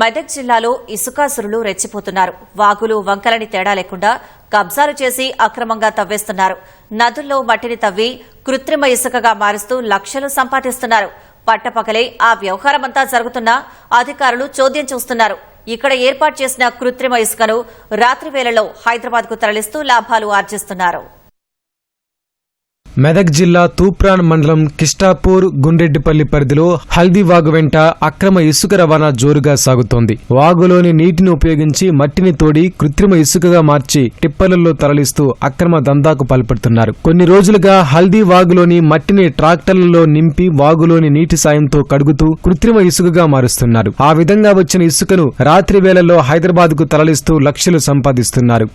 మెదక్ జిల్లాలో ఇసుకాసురులు రెచ్చిపోతున్నారు. వాగులు వంకలని తేడా లేకుండా కబ్జాలు చేసి అక్రమంగా తవ్వేస్తున్నారు. నదుల్లో మట్టిని తవ్వి కృత్రిమ ఇసుకగా మారుస్తూ లక్షలు సంపాదిస్తున్నారు. పట్టపకలే ఆ వ్యవహారమంతా జరుగుతున్నా అధికారులు చోద్యం చూస్తున్నారు. ఇక్కడ ఏర్పాటు చేసిన కృత్రిమ ఇసుకను రాత్రి వేళలో హైదరాబాద్కు తరలిస్తూ లాభాలు ఆర్జిస్తున్నారు. మెదక్ జిల్లా తూప్రాన్ మండలం కిష్టాపూర్ గుండ్రెడ్డిపల్లి పరిధిలో హల్దీ వాగు వెంట అక్రమ ఇసుక రవాణా జోరుగా సాగుతోంది. వాగులోని నీటిని ఉపయోగించి మట్టిని తోడి కృత్రిమ ఇసుకగా మార్చి టిప్పర్లలో తరలిస్తూ అక్రమ దందాకు పాల్పడుతున్నారు. కొన్ని రోజులుగా హల్దీ వాగులోని మట్టిని ట్రాక్టర్లలో నింపి వాగులోని నీటి సాయంతో కడుగుతూ కృత్రిమ ఇసుకగా మారుస్తున్నారు. ఆ విధంగా వచ్చిన ఇసుకను రాత్రి వేళల్లో హైదరాబాద్కు తరలిస్తూ లక్షలు సంపాదిస్తున్నారు.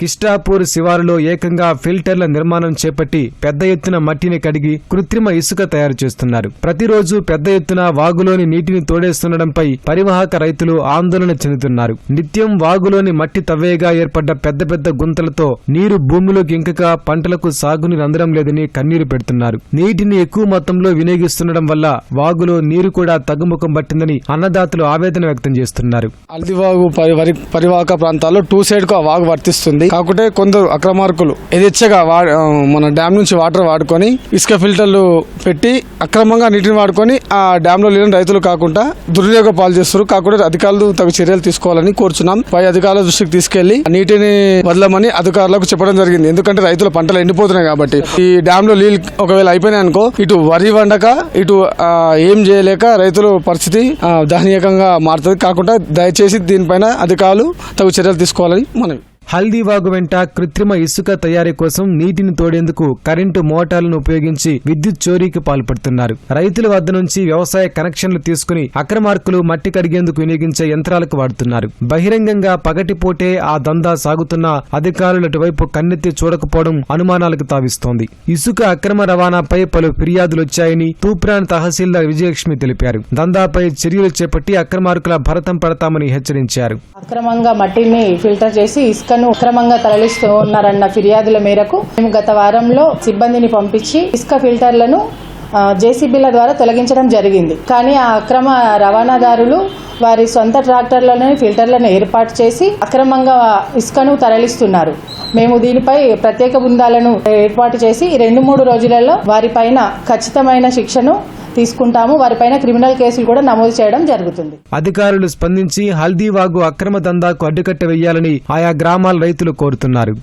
కిష్టాపూర్ శివారులో ఏకంగా ఫిల్టర్ల నిర్మాణం చేపట్టి పెద్ద ఎత్తున మట్టిని కడిగి కృత్రిమ ఇసుక తయారు చేస్తున్నారు. ప్రతిరోజు పెద్ద ఎత్తున వాగులోని నీటిని తోడేస్తుండడంపై పరివాహక రైతులు ఆందోళన చెందుతున్నారు. నిత్యం వాగులోని మట్టి తవ్వేగా ఏర్పడ్డ పెద్ద పెద్ద గుంతలతో నీరు భూమిలోకి ఇంకక పంటలకు సాగునీరు అందడం లేదని కన్నీరు పెడుతున్నారు. నీటిని ఎక్కువ మొత్తంలో వినియోగిస్తుండడం వల్ల వాగులో నీరు కూడా తగ్గుముఖం పట్టిందని అన్నదాతలు ఆవేదన వ్యక్తం చేస్తున్నారు. అల్దివాగు పరి పరివాహక ప్రాంతాల్లో టూ సైడ్కు ఆ వాగు వర్తిస్తుంది. కాకుంటే కొందరు అక్రమార్కులు యథేచ్ఛగా వా మన డ్యామ్ నుంచి వాటర్ వాడుకొని ఇసుక ఫిల్టర్లు పెట్టి అక్రమంగా నీటిని వాడుకొని ఆ డ్యామ్లో లేని రైతులు కాకుండా దుర్వినియోగ పాలు చేస్తారు. కాకుండా అధికారులు తగు చర్యలు తీసుకోవాలని కోరుచున్నాం. పై అధికారుల దృష్టికి తీసుకెళ్ళి ఆ నీటిని వదలమని అధికారులకు చెప్పడం జరిగింది. ఎందుకంటే రైతుల పంటలు ఎండిపోతున్నాయి కాబట్టి. ఈ డ్యామ్లో నీళ్ళు ఒకవేళ అయిపోయినాయి అనుకో ఇటు వరి వండక ఇటు ఏం చేయలేక రైతుల పరిస్థితి దహనీయకంగా మారుతుంది. కాకుండా దయచేసి దీనిపైన అధికారులు తగు చర్యలు తీసుకోవాలని మనవి. హల్దీవాగు వెంట కృత్రిమ ఇసుక తయారీ కోసం నీటిని తోడేందుకు కరెంటు మోటార్లను ఉపయోగించి విద్యుత్ చోరీకి పాల్పడుతున్నారు. రైతుల వద్ద నుంచి వ్యవసాయ కనెక్షన్లు తీసుకుని అక్రమార్కులు మట్టి కడిగేందుకు వినియోగించే యంత్రాలకు వాడుతున్నారు. బహిరంగంగా పగటిపూటే ఆ దందా సాగుతున్న అధికారులు అటువైపు కన్నెత్తి చూడకపోవడం అనుమానాలకు తావిస్తోంది. ఇసుక అక్రమ రవాణాపై పలు ఫిర్యాదులు వచ్చాయని తూప్రాన్ తహసీల్దార్ విజయలక్ష్మి తెలిపారు. దందాపై చర్యలు చేపట్టి అక్రమార్కుల భరతం పడతామని హెచ్చరించారు. అక్రమంగా మట్టిని ఫిల్టర్ చేసి ఇసుకను అక్రమంగా తరలిస్తూ ఉన్నారన్న ఫిర్యాదుల మేరకు మేము గత వారంలో సిబ్బందిని పంపించి ఇసుక ఫిల్టర్లను జేసీబీల ద్వారా తొలగించడం జరిగింది. కానీ ఆ అక్రమ రవాణాదారులు వారి సొంత ట్రాక్టర్లలోనే ఫిల్టర్లను ఏర్పాటు చేసి అక్రమంగా ఇసుకను తరలిస్తున్నారు. మేము దీనిపై ప్రత్యేక బృందాలను ఏర్పాటు చేసి రెండు మూడు రోజులలో వారిపైన ఖచ్చితమైన శిక్షను తీసుకుంటాము. వారిపైన క్రిమినల్ కేసులు కూడా నమోదు చేయడం జరుగుతుంది. అధికారులు స్పందించి హల్దీవాగు అక్రమ దందాకు అడ్డుకట్ట వేయాలని ఆయా గ్రామాల రైతులు కోరుతున్నారు.